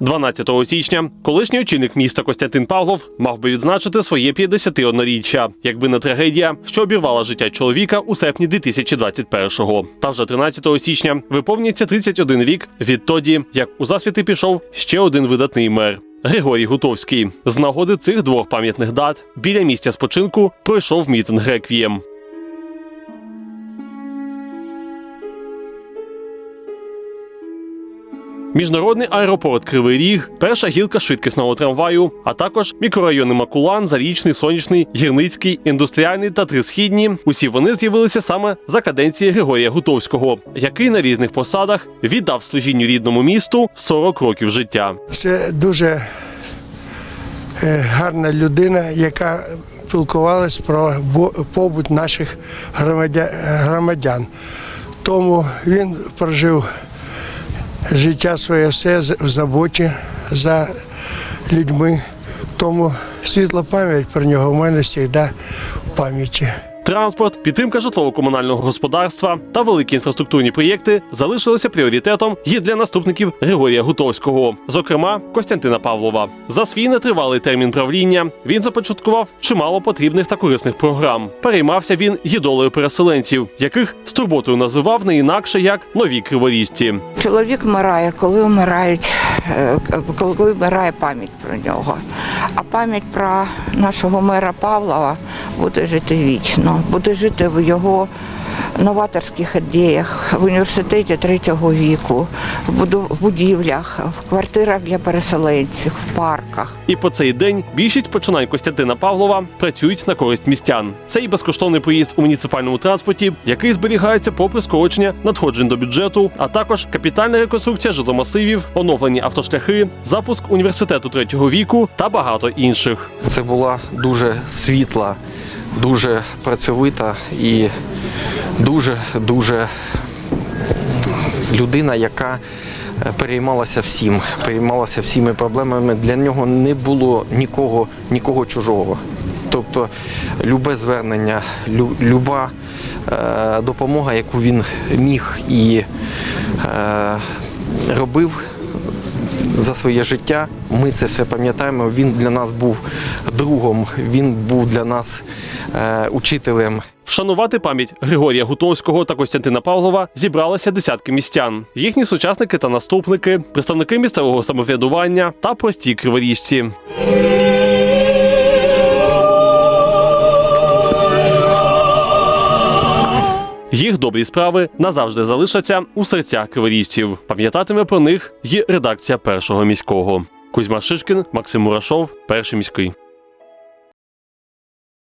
12 січня колишній очільник міста Костянтин Павлов мав би відзначити своє 51-річчя, якби не трагедія, що обірвала життя чоловіка у серпні 2021-го. Та вже 13 січня виповнюється 31 рік відтоді, як у засвіти пішов ще один видатний мер. Григорій Гутовський з нагоди цих двох пам'ятних дат біля місця спочинку пройшов мітинг реквієм. Міжнародний аеропорт Кривий Ріг, перша гілка швидкісного трамваю, а також мікрорайони Макулан, Зарічний, Сонячний, Гірницький, індустріальний та Трисхідні. Усі вони з'явилися саме за каденції Григорія Гутовського, який на різних посадах віддав служінню рідному місту 40 років життя. Це дуже е, гарна людина, яка спілкувалась про побут наших громадян. Тому він прожив життя своє все в заботі за людьми. Тому світла пам'ять про нього в мене завжди в пам'яті. Транспорт, підтримка житлово-комунального господарства та великі інфраструктурні проєкти залишилися пріоритетом і для наступників Григорія Гутовського, зокрема Костянтина Павлова. За свій нетривалий термін правління він започаткував чимало потрібних та корисних програм. Переймався він і переселенців, яких з турботою називав не інакше як нові криворізці. Чоловік вмирає, коли вмирають, е, коли вмирає пам'ять про нього. А пам'ять про нашого мера Павлова буде жити вічно, буде жити в його новаторських ідеях, в університеті третього віку, в буду- в будівлях, в квартирах для переселенців, в парках. І по цей день більшість починань Костянтина Павлова працюють на користь містян. Це і безкоштовний проїзд у муніципальному транспорті, який зберігається попри скорочення надходжень до бюджету, а також капітальна реконструкція житломасивів, оновлені автошляхи, запуск університету третього віку та багато інших. Це була дуже світла, дуже працьовита і дуже дуже людина, яка е, переймалася всім, переймалася всіми проблемами. Для нього не було нікого, нікого чужого. Тобто любе звернення, люба е, допомога, яку він міг і е, робив, за своє життя. Ми це все пам'ятаємо. Він для нас був другом, він був для нас учителем. Вшанувати пам'ять Григорія Гутовського та Костянтина Павлова зібралися десятки містян. Їхні сучасники та наступники, представники місцевого самоврядування та прості криворіжці. Їх добрі справи назавжди залишаться у серцях криворіжців. Пам'ятатиме про них і редакція першого міського. Кузьма Шишкін, Максим Мурашов, перший міський.